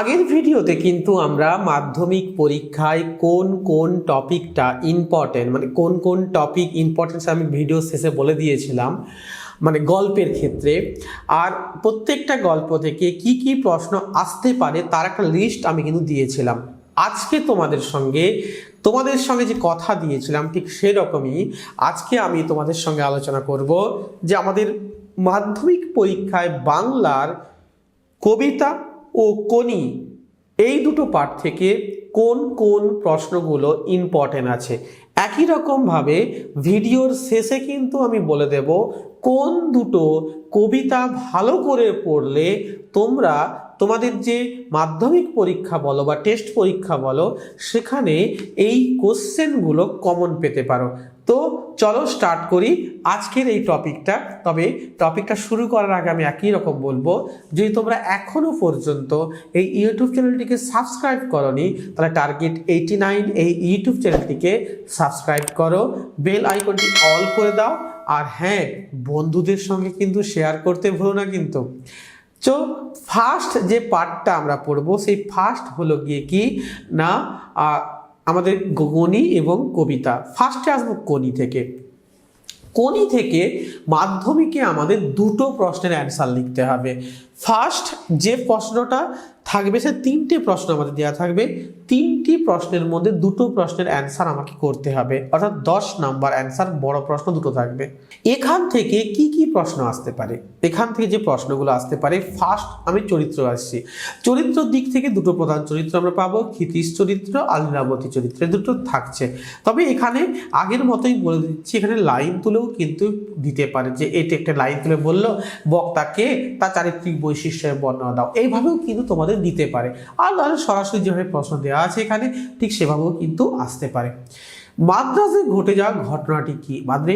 আগের ভিডিওতে কিন্তু আমরা মাধ্যমিক পরীক্ষায় কোন কোন টপিকটা ইম্পর্টেন্ট মানে কোন কোন টপিক ইম্পর্টেন্স আমি ভিডিও শেষে বলে দিয়েছিলাম মানে গল্পের ক্ষেত্রে। আর প্রত্যেকটা গল্প থেকে কি কি প্রশ্ন আসতে পারে তার একটা লিস্ট আমি কিন্তু দিয়েছিলাম। আজকে তোমাদের সঙ্গে তোমাদের সঙ্গে যে কথা দিয়েছিলাম ঠিক সেরকমই আজকে আমি তোমাদের সঙ্গে আলোচনা করব যে আমাদের মাধ্যমিক পরীক্ষায় বাংলার কবিতা ও কোনি এই দুটো পাঠ থেকে কোন কোন প্রশ্নগুলো ইম্পর্টেন্ট আছে? একই রকমভাবে ভিডিওর শেষে কিন্তু আমি বলে দেব, কোন দুটো কবিতা ভালো করে পড়লে তোমরা তোমাদের যে মাধ্যমিক পরীক্ষা বলো বা টেস্ট পরীক্ষা বলো, সেখানে এই কোশ্চেনগুলো কমন পেতে পারো। তো চলো স্টার্ট করি আজকের এই টপিকটা। তবে টপিকটা শুরু করার আগে আমি একই রকম বলব, যদি তোমরা এখনও পর্যন্ত এই ইউটিউব চ্যানেলটিকে সাবস্ক্রাইব করনি, তাহলে টার্গেট এইটি নাইন এই ইউটিউব চ্যানেলটিকে সাবস্ক্রাইব করো বেল আইকনটি অল করে দাও, আর হ্যাঁ বন্ধুদের সঙ্গে কিন্তু শেয়ার করতে ভুলো না কিন্তু। তো ফার্স্ট যে পার্টটা আমরা পড়ব, সেই ফার্স্ট হলো গিয়ে কি? না আমাদের গণি এবং কবিতা। ফার্স্টে আসব কনি থেকে। কোনি থেকে মাধ্যমিকে আমাদের দুটো প্রশ্নের অ্যান্সার লিখতে হবে। ফার্স্ট যে প্রশ্নটা থাকবে, সে তিনটে প্রশ্ন আমাদের দেওয়া থাকবে। তিনটি প্রশ্নের মধ্যে দুটো প্রশ্নের অ্যান্সার আমাকে করতে হবে। অর্থাৎ দশ নাম্বার অ্যান্সার বড় প্রশ্ন দুটো থাকবে। এখান থেকে কি কি প্রশ্ন আসতে পারে? এখান থেকে যে প্রশ্নগুলো আসতে পারে ফার্স্ট আমি চরিত্র আসছি। চরিত্রের দিক থেকে দুটো প্রধান চরিত্র আমরা পাবো, ক্ষিতীশ চরিত্র আর লীলাবতী চরিত্র দুটো থাকছে। তবে এখানে আগের মতোই বলে দিচ্ছি, এখানে লাইন তুলেও কিন্তু দিতে পারে যে এটি একটা লাইন তুলে বলল, বক্তাকে তার চারিত্রিক বৈশিষ্ট্যের বর্ণনা দাও। এইভাবেও কিন্তু তোমাদের দিতে পারে। আর নাহলে সরাসরি যেভাবে প্রশ্ন দেওয়া আছে এখানে, ঠিক সেভাবেও কিন্তু আসতে পারে। মাদ্রাজে ঘটে যাওয়া ঘটনাটি কি? মানে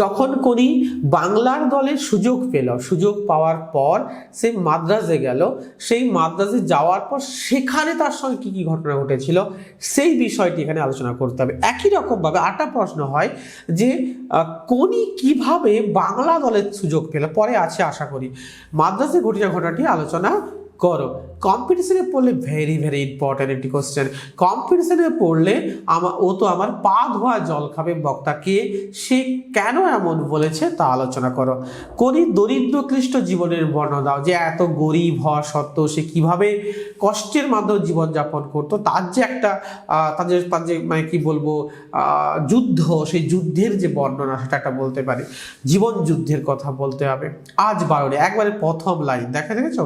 যখন কোনি বাংলার দলে সুযোগ পেল, সুযোগ পাওয়ার পর সে মাদ্রাজে গেল। সেই মাদ্রাজে যাওয়ার পর সেখানে তার সঙ্গে কী কী ঘটনা ঘটেছিল, সেই বিষয়টি এখানে আলোচনা করতে হবে। একই রকমভাবে আরেকটা প্রশ্ন হয় যে কোনি কীভাবে বাংলা দলের সুযোগ পেল? পরে আছে আশা করি। মাদ্রাজে ঘটে যাওয়া ঘটনাটি আলোচনা করো। কম্পিটিশনে পড়লে ভেরি ভেরি ইম্পর্ট্যান্ট একটি কোশ্চেন কম্পিটিশনে পড়লে আমার ও তো আমার পা ধোয়া জল খাবে বক্তাকে সে কেন এমন বলেছে তা আলোচনা করো। কোনি দরিদ্র ক্লিষ্ট জীবনের বর্ণনা দাও যে এত গরিব হওয়া সত্ত্বেও সে কীভাবে কষ্টের মাধ্যমে জীবনযাপন করতো। তার যে একটা তাদের তার যে মানে কি বলব যুদ্ধ, সেই যুদ্ধের যে বর্ণনা সেটা একটা বলতে পারি। জীবন যুদ্ধের কথা বলতে হবে। আজ বারণী একবারে প্রথম লাইন দেখা, দেখেছ?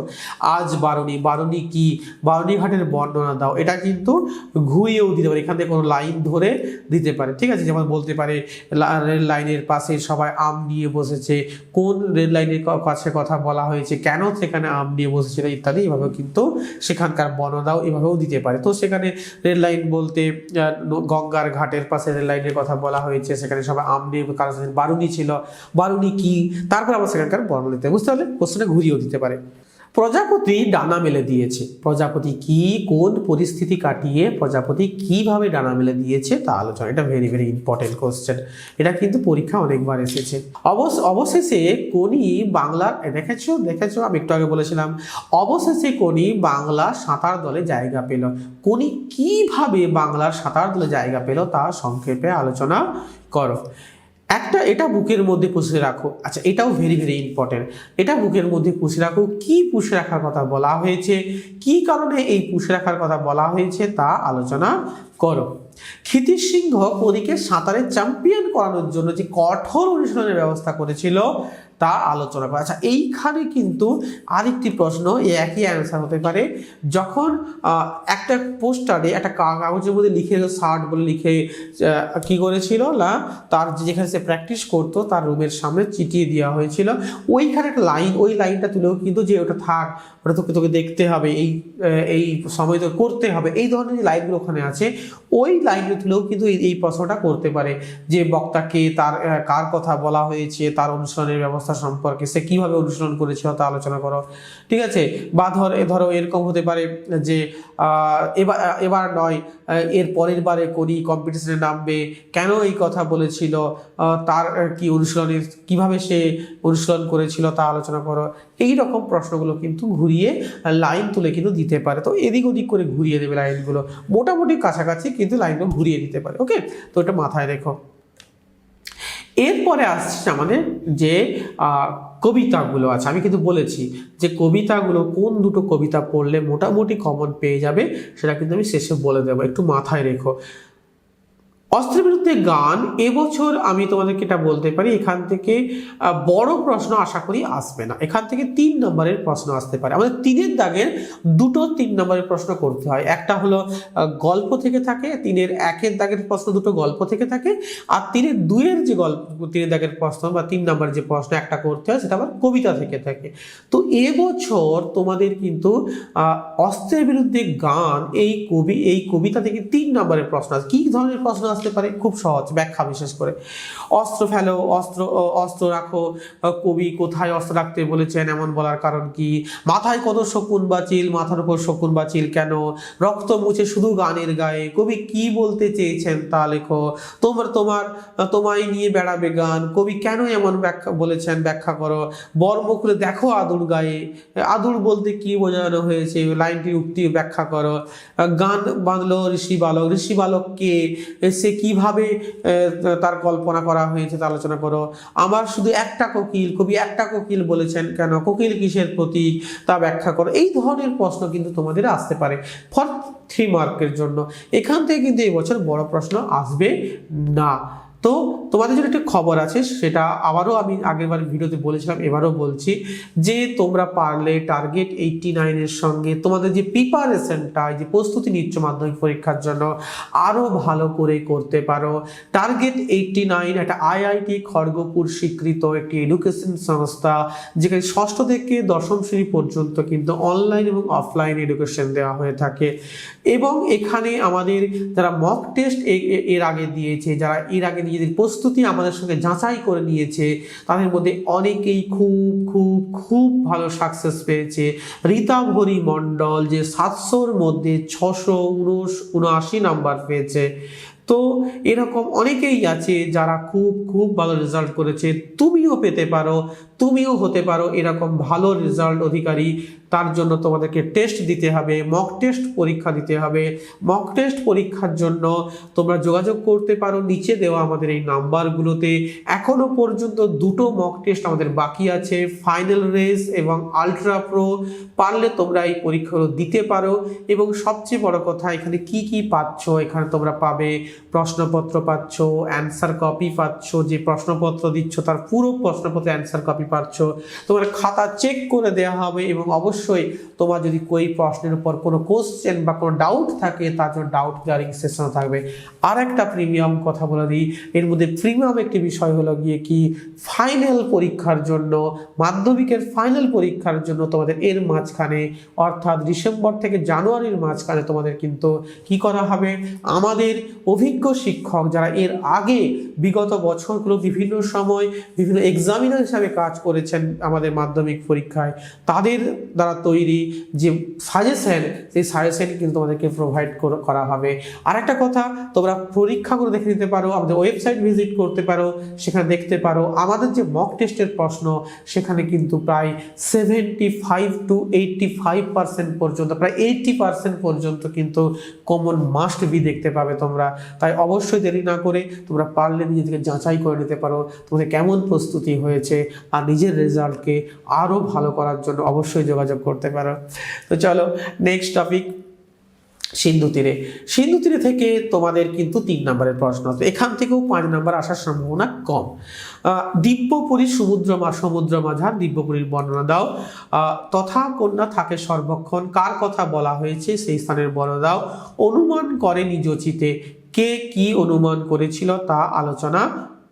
আজ বারণী বারণী কি? বারণী ঘাটের বর্ণনা দাও। এটা কিন্তু ঘুরিয়েও দিতে পারে। এখান থেকে কোনো লাইন ধরে দিতে পারে। ঠিক আছে? যেমন বলতে পারে রেল লাইনের পাশে সবাই আম নিয়ে বসেছে। কোন রেল লাইনের কাছে কথা বলা হয়েছে? কেন সেখানে আম নিয়ে বসেছিল ইত্যাদি? এভাবেও কিন্তু সেখানকার বর্ণনাও এভাবেও দিতে পারে। তো সেখানে রেল লাইন বলতে গঙ্গার ঘাটের পাশে রেল লাইনের কথা বলা হয়েছে। সেখানে সবাই আম নিয়ে কারণ বারুনি ছিল। বারুনি কি? তারপর আবার সেখানকার বর্ণনা দিতে বুঝতে পারলে? কোশ্চেনে ঘুরিয়েও দিতে পারে। প্রজাপতি ডানা মেলে দিয়েছে। প্রজাপতি কি, কোন পরিস্থিতি কাটিয়ে প্রজাপতি কীভাবে ডানা মেলে দিয়েছে, তা আলোচনা। এটা ভেরি ভেরি ইম্পর্টেন্ট কোশ্চেন এটা কিন্তু পরীক্ষা অনেকবার এসেছে। অবশেষে কোনি বাংলার দেখেছ? দেখেছ? আমি একটু আগে বলেছিলাম, অবশেষে কোনি বাংলা সাঁতার দলে জায়গা পেল। কোনি কীভাবে বাংলার সাঁতার দলে জায়গা পেল, তা সংক্ষেপে আলোচনা করো। একটা এটা বুকের মধ্যে পুষে রাখো। আচ্ছা এটাও ভেরি ভেরি ইম্পর্টেন্ট এটা বুকের মধ্যে পুষে রাখো। কি পুষে রাখার কথা বলা হয়েছে? কি কারণে এই পুষে রাখার কথা বলা হয়েছে তা আলোচনা করো। ক্ষিতিশ সিংহ কোনিকে সাঁতারের চ্যাম্পিয়ন করানোর জন্য যে কঠোর অনুশীলনের ব্যবস্থা করেছিল তা আলোচনা করা। আচ্ছা এইখানে কিন্তু আরেকটি প্রশ্ন একই অ্যান্সার হতে পারে। যখন একটা পোস্টারে একটা কাগজের মধ্যে লিখে শার্ট বলে লিখে কি করেছিল না, তার যেখানে সে প্র্যাকটিস করতো, তার রুমের সামনে চিটিয়ে দেওয়া হয়েছিল। ওইখানে একটা লাইন ওই লাইনটা তুলেও কিন্তু যে, ওটা থাক, ওটা তোকে তোকে দেখতে হবে, এই এই সময় তো করতে হবে, এই ধরনের যে লাইনগুলো ওখানে আছে, ওই লাইনগুলো তুলেও কিন্তু এই- প্রশ্নটা করতে পারে। যে বক্তাকে তার কার কথা বলা হয়েছে, তার অনুসরণের ব্যবস্থা সম্পর্কে, সে কীভাবে অনুশীলন করেছিল তা আলোচনা করো। ঠিক আছে? বা ধর ধরো এরকম হতে পারে যে এবার এবার নয় এর পরের বারে করি কম্পিটিশনে নামবে, কেন এই কথা বলেছিল তার কি অনুসরণের কীভাবে সে অনুশীলন করেছিল তা আলোচনা করো। এই রকম প্রশ্নগুলো কিন্তু ঘুরিয়ে লাইন তুলে কিন্তু দিতে পারে। তো এদিক ওদিক করে ঘুরিয়ে দেবে লাইনগুলো মোটামুটি কাছাকাছি কিন্তু লাইনগুলো ঘুরিয়ে দিতে পারে ওকে তো এটা মাথায় রেখো। এরপরে আসছে আমাদের যে কবিতাগুলো আছে। আমি কিন্তু বলেছি যে, কবিতাগুলো কোন দুটো কবিতা পড়লে মোটামুটি কমন পেয়ে যাবে, সেটা কিন্তু আমি শেষে বলে দেবো। একটু মাথায় রেখো। অস্ত্রের বিরুদ্ধে গান এবছর আমি তোমাদেরকে এটা বলতে পারি, এখান থেকে বড় প্রশ্ন আশা করি আসবে না। এখান থেকে তিন নম্বরের প্রশ্ন আসতে পারে। আমাদের তিনের দাগের দুটো তিন নম্বরের প্রশ্ন করতে হয়। একটা হলো গল্প থেকে থাকে, তিনের একের দাগের প্রশ্ন দুটো গল্প থেকে থাকে, আর তিনের দুইয়ের যে গল্প, তিনের দাগের প্রশ্ন বা তিন নম্বরের যে প্রশ্ন একটা করতে হয়, সেটা আবার কবিতা থেকে থাকে। তো এবছর তোমাদের কিন্তু অস্ত্রের বিরুদ্ধে গান, এই কবি, এই কবিতা থেকে তিন নম্বরের প্রশ্ন আছে কি ধরনের প্রশ্ন আসতে পারে, খুব সহজ ব্যাখ্যা বিশেষ করে। অস্ত্র ফেলো, অস্ত্র অস্ত্র রাখো কবি কোথায় অস্ত্র রাখতে বলেছেন এমন বলার কারণ কি? মাথায় কত শকুন বাচিল মাথার উপর শকুন বাচিল কেন? রক্ত মুছে শুধু গানের গায়ে। কবি কি বলতে চেয়েছেন তা লেখো। তোমার তোমার তোমায় নিয়ে বেড়াবে গান। কবি কেন এমন ব্যাখ্যা বলেছেন? ব্যাখ্যা করো। বর্মকুলে দেখো আদুর গায়ে। আদুর বলতে কি বোঝানো হয়েছে? লাইনটির উক্তি ব্যাখ্যা করো। গান বাঁধলো ঋষি বালক। ঋষি বালক কে? সে কীভাবে তার কল্পনা করা হয়েছে তা আলোচনা করো। আমার শুধু একটা কোকিল, কবি একটা কোকিল বলেছেন, কেন? কোকিল কিসের প্রতীক? তা ব্যাখ্যা করো। এই ধরনের প্রশ্ন কিন্তু তোমাদের আসতে পারে ফর থ্রি মার্কের জন্য। এখান থেকে কিন্তু এবছর বছর বড় প্রশ্ন আসবে না। তো তোমাদের জন্য একটি খবর আছে, সেটা আবারও আমি আগেরবার ভিডিওতে বলেছিলাম, এবারও বলছি যে তোমরা পারলে টার্গেট এইটটি নাইনের সঙ্গে তোমাদের যে প্রিপারেশনটা যে প্রস্তুতি নিচ্ছ মাধ্যমিক পরীক্ষার জন্য, আরও ভালো করে করতে পারো। টার্গেট এইটটি নাইন একটা আইআইটি খড়গপুর স্বীকৃত একটি এডুকেশন সংস্থা, যেখানে ষষ্ঠ থেকে দশম শ্রেণি পর্যন্ত কিন্তু অনলাইন এবং অফলাইন এডুকেশন দেওয়া হয়ে থাকে। এবং এখানে আমাদের যারা মক টেস্ট এর আগে দিয়েছে, যারা এর আগে নিজেদের প্রস্তুতি আমাদের সঙ্গে যাচাই করে নিয়েছে। তাদের মধ্যে অনেকেই খুব খুব খুব ভালো সাকসেস পেয়েছে। রীতা ভরি মণ্ডল যে সাতশোর মধ্যে ছশো উনস, উনআশি নাম্বার পেয়েছে। তো এরকম অনেকেই আছে যারা খুব খুব ভালো রেজাল্ট করেছে। তুমিও পেতে পারো, তুমিও হতে পারো এরকম ভালো রেজাল্ট অধিকারী। তার জন্য তোমাদেরকে টেস্ট দিতে হবে মক টেস্ট পরীক্ষা দিতে হবে। মক টেস্ট পরীক্ষার জন্য তোমরা যোগাযোগ করতে পারো নিচে দেওয়া আমাদের এই নাম্বারগুলোতে এখনও পর্যন্ত দুটো মক টেস্ট আমাদের বাকি আছে ফাইনাল রেস এবং আলট্রা প্রো পারলে তোমরা এই পরীক্ষাগুলো দিতে পারো এবং সবচেয়ে বড় কথা, এখানে কি কি পাচ্ছ এখানে তোমরা পাবে, প্রশ্নপত্র পাচ্ছ অ্যান্সার কপি পাচ্ছ, যে প্রশ্নপত্র দিচ্ছ তার পুরো প্রশ্নপত্র অ্যান্সার কপি পাচ্ছ। তোমার খাতা চেক করে দেওয়া হবে এবং অবশ্যই তোমার যদি કોઈ প্রশ্নের উপর কোনো কোশ্চেন বা কোনো ডাউট থাকে, তার জন্য ডাউট ক্লিয়ারিং সেশন থাকবে। আর একটা প্রিমিয়াম কথা বলে দিই, এর মধ্যে প্রিমিয়াম একটি বিষয় হলো গিয়ে কি ফাইনাল পরীক্ষার জন্য, মাধ্যমিকের ফাইনাল পরীক্ষার জন্য তোমাদের এর মাঝখানে, অর্থাৎ ডিসেম্বর থেকে জানুয়ারির মাঝখানে তোমাদের কিন্তু কি করা হবে? আমাদের অভিজ্ঞ শিক্ষক যারা এর আগে বিগত বছরগুলো বিভিন্ন সময় বিভিন্ন এক্সামিনার হিসাবে কাজ করেছেন আমাদের মাধ্যমিক পরীক্ষায়, তাদের দ্বারা তৈরি যে সাজেশন সেই সাজেশন কিন্তু তোমাদেরকে প্রোভাইড করা হবে। আর একটা কথা, তোমরা পরীক্ষাগুলো দেখে নিতে পারো, আমাদের ওয়েবসাইট ভিজিট করতে পারো, সেখানে দেখতে পারো। আমাদের যে মক টেস্টের প্রশ্ন, সেখানে কিন্তু প্রায় seventy five to eighty five percent পর্যন্ত, প্রায় এইটটি পার্সেন্ট পর্যন্ত কিন্তু কমন মাস্ট বি দেখতে পাবে তোমরা। তাই অবশ্যই দেরি না করে তোমরা পারলে নিজেদেরকে যাচাই করে নিতে পারো, তোমাদের কেমন প্রস্তুতি হয়েছে, আর নিজের রেজাল্টকে আরও ভালো করার জন্য অবশ্যই যোগাযোগ করতে পারো। তো চলো নেক্সট টপিক সিন্ধু তীরে। সিন্ধু তীরে থেকে তোমাদের কিন্তু তিন নম্বরের প্রশ্ন আসবে এখান থেকেও পাঁচ নম্বর আসার সম্ভাবনা কম। আহ, দিব্যপুরী সমুদ্র মা সমুদ্র মাঝার দিব্যপুরীর বর্ণনা দাও। তথা কন্যা থাকে সর্বক্ষণ। কার কথা বলা হয়েছে সেই স্থানের বর্ণনা দাও। অনুমান করে নিজ কে কি অনুমান করেছিল তা আলোচনা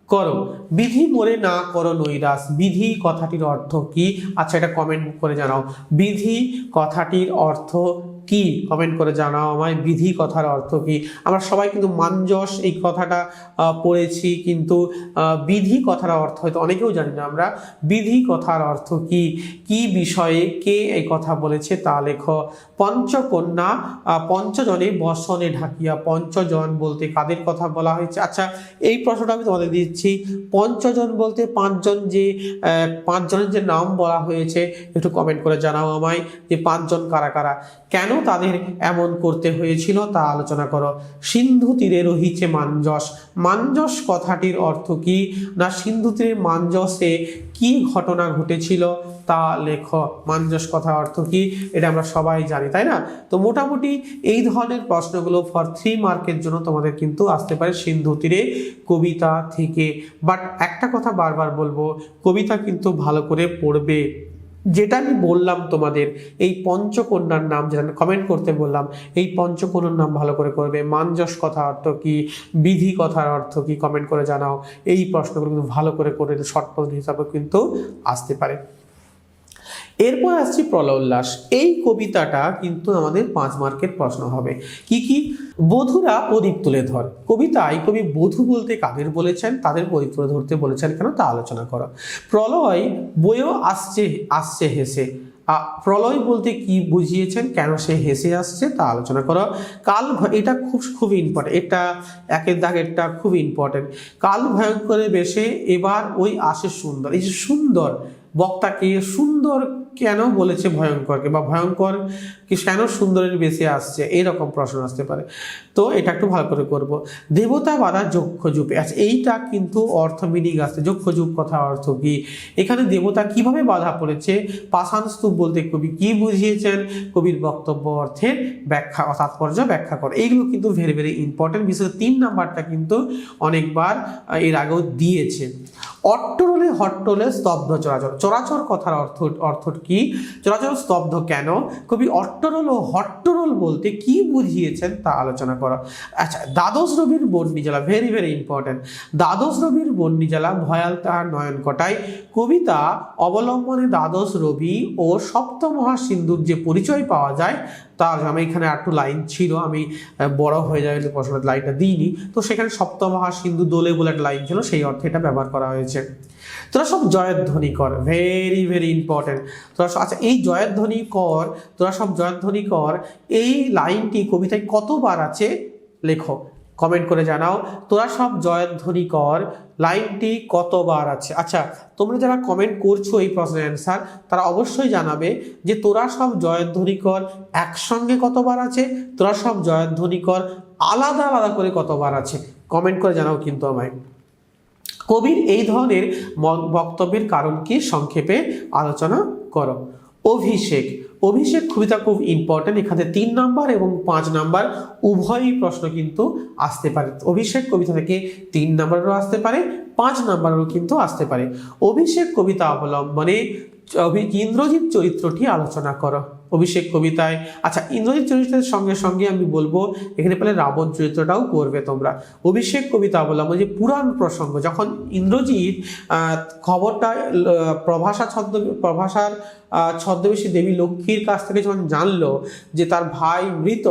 করো। বিধি মোরে না করো নৈরাস বিধি কথাটির অর্থ কি? আচ্ছা এটা কমেন্ট করে জানাও। বিধি কথাটির অর্থ কি কমেন্ট করে জানাও আমায়? বিধি কথার অর্থ কি? আমরা সবাই কিন্তু মাঞ্জস এই কথাটা পড়েছি কিন্তু বিধি কথার অর্থ হয়তো অনেকেও জানি না আমরা। বিধি কথার অর্থ কি? কি বিষয়ে কে এই কথা বলেছে তা লেখো। পঞ্চকন্যা পঞ্চজনে বসনে ঢাকিয়া। পঞ্চজন বলতে কাদের কথা বলা হয়েছে? আচ্ছা এই প্রশ্নটা আমি তোমাদের দিচ্ছি। পঞ্চজন বলতে পাঁচজন যে পাঁচজনের যে নাম বলা হয়েছে, একটু কমেন্ট করে জানাও আমায় যে পাঁচজন কারা কারা। কেন তাদের এমন করতে হয়েছিল, তা আলোচনা করো। সিন্ধু তীরে রহিছে মাঞ্জস মাঞ্জস কথাটির অর্থ কি? না, সিন্ধু তীরে মাঞ্জসে কি ঘটনা ঘটেছিল তা লেখ। মাঞ্জস কথার অর্থ কি? এটা আমরা সবাই জানি, তাই না? তো মোটামুটি এই ধরনের প্রশ্নগুলো ফর থ্রি মার্কের জন্য তোমাদের কিন্তু আসতে পারে সিন্ধু তীরে কবিতা থেকে। বাট একটা কথা বারবার বলব, কবিতা কিন্তু ভালো করে পড়বে। যেটা আমি বললাম তোমাদের, এই পঞ্চকন্যার নাম যেটা কমেন্ট করতে বললাম, এই পঞ্চকন্যার নাম ভালো করে করবে। মানজস কথার অর্থ কি? বিধি কথার অর্থ কি? কমেন্ট করে জানাও। এই প্রশ্নগুলো কিন্তু ভালো করে করে শর্ট প্রশ্ন হিসাবে কিন্তু আসতে পারে। এরপর আসছি প্রলয় উল্লাস। এই কবিতাটা কিন্তু আমাদের পাঁচ মার্কের প্রশ্ন হবে। কি কি? বধুরা প্রদীপ তুলে ধর। কবিতায় কবি বধূ বলতে কাদের বলেছেন? তাদের প্রদীপ তুলে ধরতে বলেছেন কেন? তা আলোচনা করা। প্রলয় বইও আসছে আসছে হেসে। প্রলয় বলতে কি বুঝিয়েছেন? কেন সে হেসে আসছে? তা আলোচনা করো। কাল এটা খুব খুব ইম্পর্টেন্ট এটা একের দাগেরটা খুব ইম্পর্টেন্ট কাল ভয়ঙ্করে বেশে এবার ওই আসে সুন্দর। এই যে সুন্দর বক্তাকে সুন্দর কেন বলেছে ভয়ঙ্করকে বা ভয়ঙ্কর কি কেন সুন্দরের বেশি আসছে? এইরকম প্রশ্ন আসতে পারে। তো এটা একটু ভালো করে করব। দেবতা বাধা যক্ষ যুপে আচ্ছা এইটা কিন্তু অর্থ মিনিং আসছে যক্ষ যুগ কথা অর্থ কি? এখানে দেবতা কীভাবে বাধা পড়েছে? পাষাণ স্তূপ বলতে কবি কি বুঝিয়েছেন? কবির বক্তব্য অর্থের ব্যাখ্যা, তাৎপর্য ব্যাখ্যা করে। এইগুলো কিন্তু ভেরি ভেরি ইম্পর্টেন্ট বিশেষ তিন নাম্বারটা কিন্তু অনেকবার এর আগেও দিয়েছে অট্টরলে হট্টরোলে স্তব্ধ চরাচর। চরাচর কথার অর্থ অর্থ কি? চরাচর স্তব্ধ কেন? কবি অট্টরোল ও হট্টরোল বলতে কি বুঝিয়েছেন তা আলোচনা করা। আচ্ছা দ্বাদশ রবির বন্যিজালা ভেরি ভেরি ইম্পর্টেন্ট দ্বাদশ রবির বন্যিজালা ভয়াল তাহার নয়ন কটায়। কবিতা অবলম্বনে দ্বাদশ রবি ও সপ্তমহা সিন্ধুর যে পরিচয় পাওয়া যায়, তার আমি এখানে একটু লাইন ছিল, আমি বড় হয়ে যাবে প্রশ্ন লাইনটা দিইনি। তো সেখানে সপ্তমহা সিন্ধু দোলে বলে একটা লাইন ছিল, সেই অর্থে এটা ব্যবহার করা হয়েছে। তোরা সব জয়ধ্বনি কর ভেরি ভেরি ইম্পর্টেন্ট তোরা আচ্ছা এই জয়ধ্বনি কর, তোরা সব জয়ধ্বনি কর, এই লাইনটি কবিতায় কতবার আছে লেখো কমেন্ট করে জানাও। তোরা সব জয়ধ্বনি কর, লাইনটি কতবার আছে? আচ্ছা তোমরা যারা কমেন্ট করছ এই প্রশ্নের অ্যান্সার তারা অবশ্যই জানাবে যে তোরা সব জয়ধ্বনি কর, একসঙ্গে কতবার আছে? তোরা সব জয়ধ্বনি কর, আলাদা আলাদা করে কতবার আছে? কমেন্ট করে জানাও কিন্তু আমায়। কবির এই ধরনের বক্তব্যের কারণ কি সংক্ষেপে আলোচনা করো। অভিষেক। অভিষেক কবিতা খুব ইম্পর্টেন্ট এখানে তিন নাম্বার এবং পাঁচ নাম্বার উভয়ই প্রশ্ন কিন্তু আসতে পারে। অভিষেক কবিতা থেকে তিন নাম্বারও আসতে পারে, পাঁচ নাম্বারও কিন্তু আসতে পারে। অভিষেক কবিতা অবলম্বনে ইন্দ্রজিৎ চরিত্রটি আলোচনা করো। অভিষেক কবিতায়। আচ্ছা ইন্দ্রজিৎ চরিত্রের সঙ্গে সঙ্গে আমি বলব, এখানে পেলে রাবণ চরিত্রটাও করবে তোমরা। অভিষেক কবিতা অবলম্বনে, যে পুরাণ প্রসঙ্গ, যখন ইন্দ্রজিৎ খবরটা প্রভাষা ছদ্ম প্রভাষার ছদ্মবেশী দেবী লক্ষ্মীর কাছ থেকে যখন জানলো যে তার ভাই মৃত,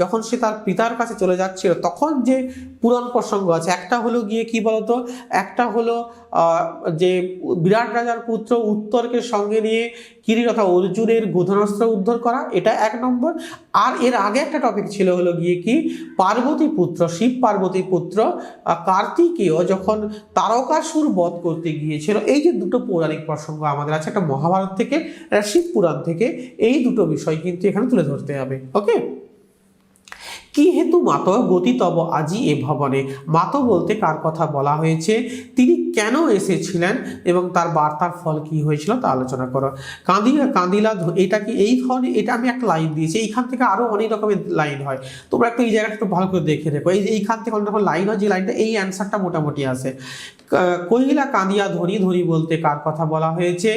যখন সে তার পিতার কাছে চলে যাচ্ছিল, তখন যে পুরাণ প্রসঙ্গ আছে, একটা হলো গিয়ে কি বলতো? একটা হলো যে বিরাট রাজার পুত্র উত্তরকে সঙ্গে নিয়ে কিরি তথা অর্জুনের গোধনাস্ত্র উদ্ধার করা, এটা এক নম্বর। আর এর আগে একটা টপিক ছিল হলো গিয়ে কি, পার্বতী পুত্র, শিব পার্বতী পুত্র কার্তিকেয় যখন তারকাসুর বধ করতে গিয়েছিল, এই যে দুটো পৌরাণিক প্রসঙ্গ আমাদের আছে, একটা মহাভারত থেকে শিব পুরাণ থেকে, এই দুটো বিষয় কিন্তু এখানে তুলে ধরতে হবে ওকে কি হেতু মাত গতি তব আজি এ ভবনে? মাত বলতে কার কথা বলা হয়েছে? তিনি কেন এসেছিলেন এবং তার বার্তার ফল কি হয়েছিল তা আলোচনা করো। কাঁদিলা কাঁদিলা এটা কি এই ধরনের এটা আমি একটা লাইন দিয়েছি। এইখান থেকে আরও অনেক রকমের লাইন হয়। তোমরা একটু এই জায়গাটা একটু ভালো করে দেখে দেখো এই এইখান থেকে অনেক রকম লাইন হয়, যে লাইনটা এই অ্যান্সারটা মোটামুটি আসে কহিলা, কাঁদিয়া ধরি ধরি বলতে কার কথা বলা হয়েছে?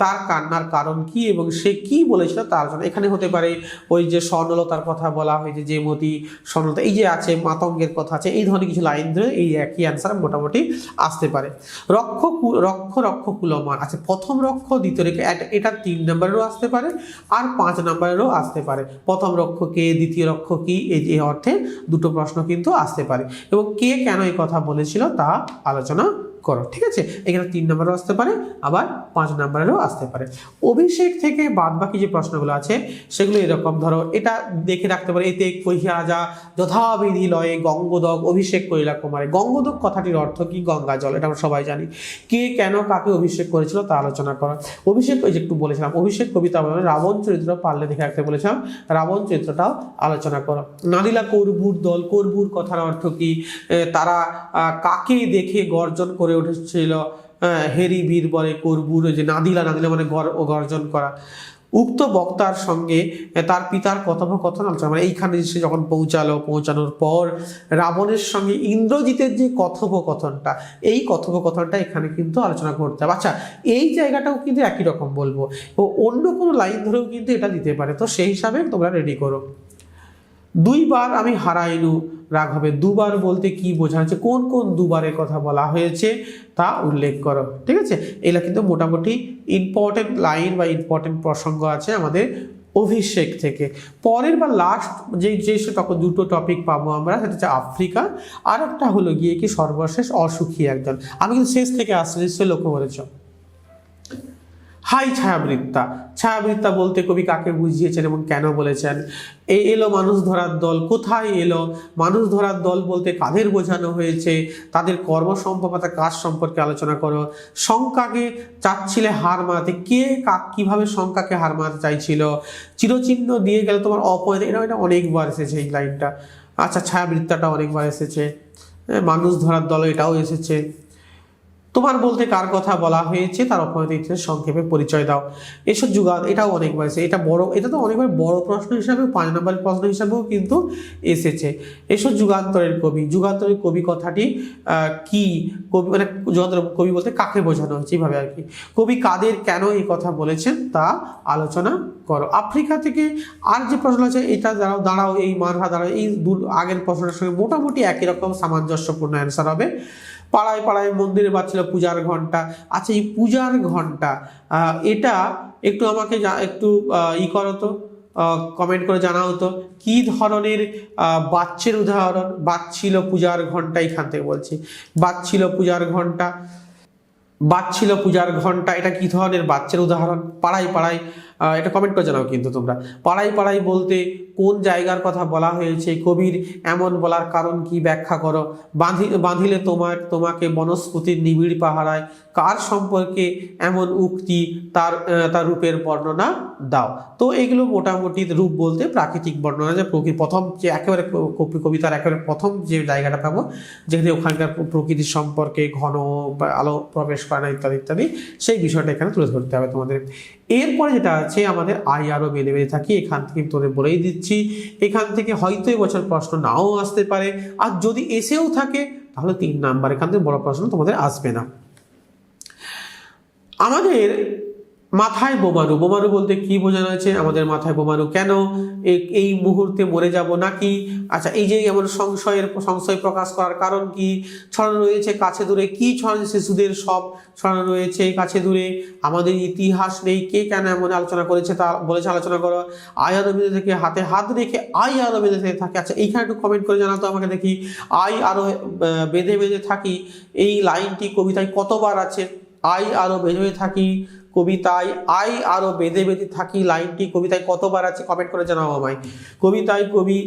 তার কান্নার কারণ কি এবং সে কি বলেছিল তার জন্য এখানে হতে পারে ওই যে স্বর্ণলতার কথা বলা হয়েছে, যে মতি মোটামুটি সরলতা, এই যে আছে মাতঙ্গের কথা আছে, এই ধরনের কিছু লাইন ধরে এই একই অ্যান্সার মোটামুটি আসতে পারে। রক্ষ রক্ষ রক্ষ কুলমান আছে প্রথম রক্ষ, দ্বিতীয় রেখে এটা- তিন নম্বরেরও আসতে পারে আর পাঁচ নম্বরেরও আসতে পারে। প্রথম রক্ষ কে, দ্বিতীয় রক্ষ কি এই অর্থে দুটো প্রশ্ন কিন্তু আসতে পারে। এবং কে কেন এই কথা বলেছিল তা আলোচনা করো, ঠিক আছে? এখানে তিন নম্বরও আসতে পারে, আবার পাঁচ নম্বরেরও আসতে পারে। অভিষেক থেকে বাদ বাকি যে প্রশ্নগুলো আছে, সেগুলো এরকম, ধরো, এটা দেখে রাখতে পারে, এতে কহিয়া যা যথাবিধি লয়ে গঙ্গোদক, অভিষেক করিলা কুমারে। গঙ্গোদক কথাটির অর্থ কি? গঙ্গা জল, এটা আমরা সবাই জানি। কে কেন কাকে অভিষেক করেছিল তা আলোচনা করা। অভিষেক, ওই যে একটু বলেছিলাম, অভিষেক কবিতা রাবণ চরিত্র পারলে দেখে রাখতে বলেছিলাম, রাবণ চরিত্রটাও আলোচনা করো। নাদিলা কৌরবুর দল, কৌরবুর কথার অর্থ কি? তারা কাকে দেখে গর্জন করে উঠেছিল হেরি বীর বলে কৌরবুর যে নাদিলা নাদিলা মানে গর্জন করা। উক্ত বক্তার সঙ্গে তার পিতার কথোপকথন আলোচনা মানে এইখানে সে যখন পৌঁছালো, পৌঁছানোর পর রাবণের সঙ্গে ইন্দ্রজিতের যে কথোপকথনটা, এই কথোপকথনটা এখানে কিন্তু আলোচনা করতে হবে। আচ্ছা এই জায়গাটাও কিন্তু একই রকম বলব। ও অন্য কোনো লাইন ধরেও কিন্তু এটা দিতে পারে। তো সেই হিসাবে তোমরা রেডি করো। দুইবার আমি হারাইলু হবে। দুবার বলতে কি বোঝাচ্ছে কোন কোন দুবারের কথা বলা হয়েছে তা উল্লেখ করো, ঠিক আছে? এগুলা কিন্তু মোটামুটি ইম্পর্টেন্ট লাইন বা ইম্পর্টেন্ট প্রসঙ্গ আছে আমাদের অভিষেক থেকে। পরের বা লাস্ট যে যে তখন দুটো টপিক পাবো আমরা, সেটা হচ্ছে আফ্রিকা। আর একটা হলো গিয়ে কি সর্বশেষ অসুখী একজন। আমি কিন্তু শেষ থেকে আসলে নিশ্চয়ই লক্ষ্য করেছ। হাই ছায়াবৃত্তা। ছায়াবৃত্তা বলতে কবি কাকে বুঝিয়েছেন এবং কেন বলেছেন? এ এলো মানুষ ধরার দল, কোথায় এলো? মানুষ ধরার দল বলতে কাদের বোঝানো হয়েছে? তাদের কর্মসম্পন্নতা কাজ সম্পর্কে আলোচনা করো। শঙ্কাকে চাচ্ছিলে হার মারাতে কে কাক কীভাবে শঙ্কাকে হার মারাতে চাইছিল? চিরচিহ্ন দিয়ে গেলে তোমার অপয় এটা এটা অনেকবার এসেছে এই লাইনটা। আচ্ছা ছায়াবৃত্তাটা অনেকবার এসেছে। মানুষ ধরার দল এটাও এসেছে। তোমার বলতে কার কথা বলা হয়েছে, তার অপরাধী সংক্ষেপে পরিচয় দাও। এসব যুগা এটাও অনেকবার এসেছে। এটা বড়, এটা তো অনেকবার বড় প্রশ্ন হিসাবে পাঁচ নম্বরের প্রশ্ন হিসাবেও কিন্তু এসেছে। এসব যুগান্তরের কবি যুগান্তরের কবি কথাটি কি কবি মানে যুগান্তর কবি বলতে কাকে বোঝানো হয়েছে, এইভাবে আর কি। কবি কাদের কেন এই কথা বলেছেন, তা আলোচনা করো। আফ্রিকা থেকে আর যে প্রশ্ন আছে, এটা দাঁড়াও দাঁড়াও, এই মারহা দাঁড়াও, এই দু আগের প্রশ্নটার সঙ্গে মোটামুটি একই রকম সামঞ্জস্যপূর্ণ অ্যান্সার হবে। পাড়ায় পাড়ায় মন্দিরে বাজছিল পূজার ঘণ্টা আচ্ছা এই পূজার ঘণ্টা এটা একটু আমাকে একটু ই করো তো কমেন্ট করে জানা হতো কি ধরনের বাচ্চের উদাহরণ? বাচ্ছিল পূজার ঘণ্টা এখান থেকে বলছি। বাচ্ছিল পূজার ঘণ্টা বাচ্ছিল পূজার ঘণ্টা এটা কি ধরনের বাচ্চার উদাহরণ? পাড়ায় পাড়ায় এটা কমেন্ট করে জানাও কিন্তু তোমরা। পাড়ায় পাড়ায় বলতে কোন জায়গার কথা বলা হয়েছে, কবির এমন বলার কারণ কি ব্যাখ্যা করো? বাঁধি, বাঁধিলে তোমার, তোমাকে বনস্পতির নিবিড় পাহারায়, কার সম্পর্কে এমন উক্তি তার তার রূপের বর্ণনা দাও? তো এগুলো মোটামুটি রূপ বলতে প্রাকৃতিক বর্ণনা, যে প্রকৃতি প্রথম যে একেবারে কবি- কবিতার একেবারে প্রথম যে জায়গাটা পাবো, যেখানে ওখানকার প্রকৃতির সম্পর্কে ঘন আলো প্রবেশ করে না, ইত্যাদি ইত্যাদি, সেই বিষয়টা এখানে তুলে ধরতে হবে তোমাদের। এরপরে যেটা আছে, আমাদের আই আরও বেড়ে বেড়ে থাকি, এখান থেকে তোদের বলেই দিচ্ছি। এখান থেকে হয়তো এবছর প্রশ্ন নাও আসতে পারে। আর যদি এসেও থাকে, তাহলে তিন নাম্বার, এখান থেকে বড় প্রশ্ন তোমাদের আসবে না। আমাদের মাথায় বোমারু। বোমারু বলতে কি বোঝানো হয়েছে? আমাদের মাথায় বোমারু কেন? এই মুহূর্তে মরে যাব নাকি? আচ্ছা এই যে এমন সংশয়ের সংশয় প্রকাশ করার কারণ কি? ছড়ানো রয়েছে কাছে দূরে। কি ছড়ানো শিশুদের সব ছড়ানো রয়েছে কাছে দূরে। আমাদের ইতিহাস নেই। কে কেন এমন আলোচনা করেছে তা বলেছে, আলোচনা করো। আই আরও থেকে হাতে হাত রেখে আই আরও বেঁধে থেকে থাকে। আচ্ছা এইখানে একটু কমেন্ট করে জানাতো আমাকে দেখি। আই আরও বেঁধে বেঁধে থাকি। এই লাইনটি কবিতায় কতবার আছে? আই আরও বেঁধে থাকি। কবিতায় আই আরও বেঁধে বেঁধে থাকি লাইনটি। কবিতায় কতবার আছে কমেন্ট করে জানাও আমায়। কবিতায় কবি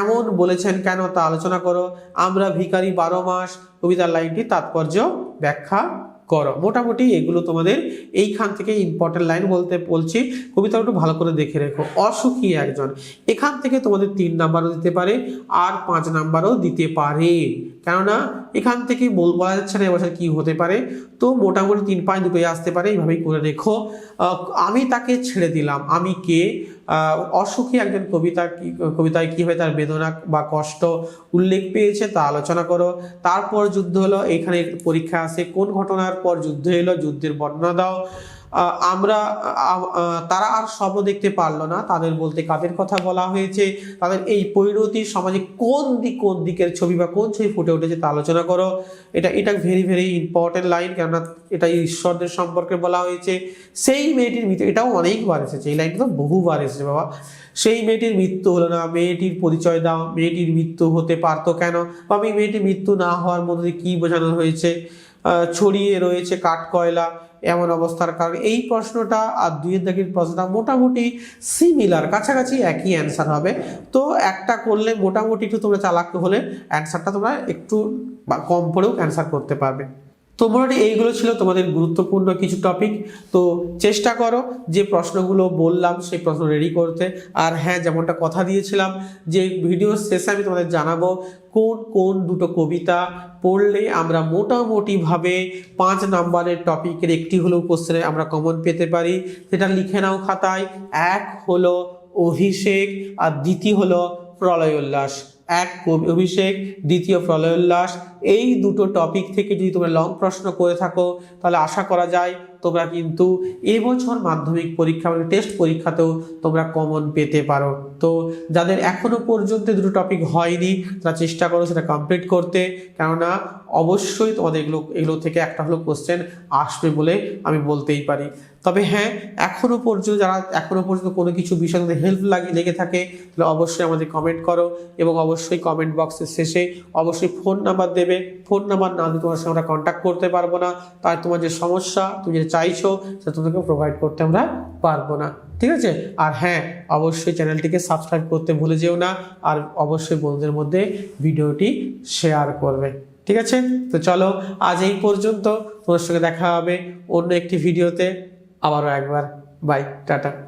এমন বলেছেন, কেন তা আলোচনা করো? আমরা ভিখারি বারো মাস। কবিতার লাইনটি তাৎপর্য ব্যাখ্যা করো। মোটামুটি এগুলো তোমাদের এইখান থেকে ইম্পর্টেন্ট লাইন বলতে বলছি। কবিতা একটু ভালো করে দেখে রেখো। অসুখী একজন। এখান থেকে তোমাদের তিন নাম্বারও দিতে পারে, আর পাঁচ নাম্বারও দিতে পারে। কেননা এখান থেকে বল বলা যাচ্ছে না এবছর কি হতে পারে। তো মোটামুটি তিন পাঁচ দুটোই আসতে পারে, এইভাবেই করে রেখো। আমি তাকে ছেড়ে দিলাম। আমি কে? অসুখী একজন কবিতা কি, কবিতায় কীভাবে তার বেদনা বা কষ্ট উল্লেখ পেয়েছে তা আলোচনা করো। তারপর যুদ্ধ হলো এখানে পরীক্ষা আসে কোন ঘটনার পর যুদ্ধ এলো? যুদ্ধের বর্ণনা দাও। আমরা তারা আর স্বপ্ন দেখতে পারল না। তাদের বলতে কাদের কথা বলা হয়েছে? তাদের এই পরিণতি সমাজে কোন দিক, কোন দিকের ছবি বা কোন ছবি ফুটে উঠেছে তা আলোচনা করো। এটা এটা ভেরি ভেরি ইম্পর্টেন্ট লাইন কেননা এটা ঈশ্বরদের সম্পর্কে বলা হয়েছে। সেই মেয়েটির মৃত্যু, এটাও অনেকবার এসেছে। এই লাইনটা তো বহুবার এসেছে, বাবা। সেই মেয়েটির মৃত্যু হলো না। মেয়েটির পরিচয় দাও। মেয়েটির মৃত্যু হতে পারতো কেন? বা মেয়েটির মৃত্যু না হওয়ার মধ্যে কি বোঝানো হয়েছে? ছড়িয়ে রয়েছে কাঠ কয়লা এমন অবস্থার কারণ এই প্রশ্নটা আর দুইয়ের দাগের প্রশ্নটা মোটামুটি সিমিলার কাছাকাছি একই অ্যান্সার হবে। তো একটা করলে মোটামুটি একটু তোমরা চালাক হলে অ্যান্সারটা তোমরা একটু বা কম পড়েও অ্যান্সার করতে পারবে। তো মোটামুটি এইগুলো ছিল তোমাদের গুরুত্বপূর্ণ কিছু টপিক তো চেষ্টা করো যে প্রশ্নগুলো বললাম, সেই প্রশ্ন রেডি করতে। আর হ্যাঁ যেমনটা কথা দিয়েছিলাম যে ভিডিও শেষে আমি তোমাদের জানাব কোন কোন দুটো কবিতা পড়লে আমরা মোটামুটিভাবে পাঁচ নাম্বারের টপিকের একটি হলেও কোশ্চেনে আমরা কমন পেতে পারি। সেটা লিখে নাও খাতায়। এক হলো অভিষেক, আর দ্বিতীয় হলো প্রলয় উল্লাস এক কবি অভিষেক, দ্বিতীয় প্রলয়োল্লাস এই দুটো টপিক থেকে যদি তোমরা লং প্রশ্ন করে থাকো, তাহলে আশা করা যায় তোমরা কিন্তু এবছর মাধ্যমিক পরীক্ষা মানে টেস্ট পরীক্ষাতেও তোমরা কমন পেতে পারো। তো যাদের এখনও পর্যন্ত দুটো টপিক হয়নি, তারা চেষ্টা করো সেটা কমপ্লিট করতে। কেননা অবশ্যই তোমাদের এগুলো এগুলো থেকে একটা হলো কোশ্চেন আসবে বলে আমি বলতেই পারি। তবে হ্যাঁ এখনও পর্যন্ত যারা এখনও পর্যন্ত কোনো কিছু বিষয় তোমাদের হেল্প লাগে, লেগে থাকে, তাহলে অবশ্যই আমাদের কমেন্ট করো এবং অবশ্যই কমেন্ট বক্সের শেষে অবশ্যই ফোন নাম্বার দেবে। ফোন নাম্বার না দিলে তোমার সঙ্গে আমরা কন্ট্যাক্ট করতে পারব না। তাই তোমার যে সমস্যা, তুমি যেটা চাইছো, সেটা তোমাকে প্রোভাইড করতে আমরা পারব না। ঠিক আছে? আর হ্যাঁ অবশ্যই চ্যানেলটিকে সাবস্ক্রাইব করতে ভুলে যেও না আর অবশ্যই বন্ধুদের মধ্যে ভিডিওটি শেয়ার করবে। ঠিক আছে? তো চলো, আজ এই পর্যন্ত তোমার সঙ্গে দেখা হবে অন্য একটি ভিডিওতে। আবারও একবার। Bye, tata.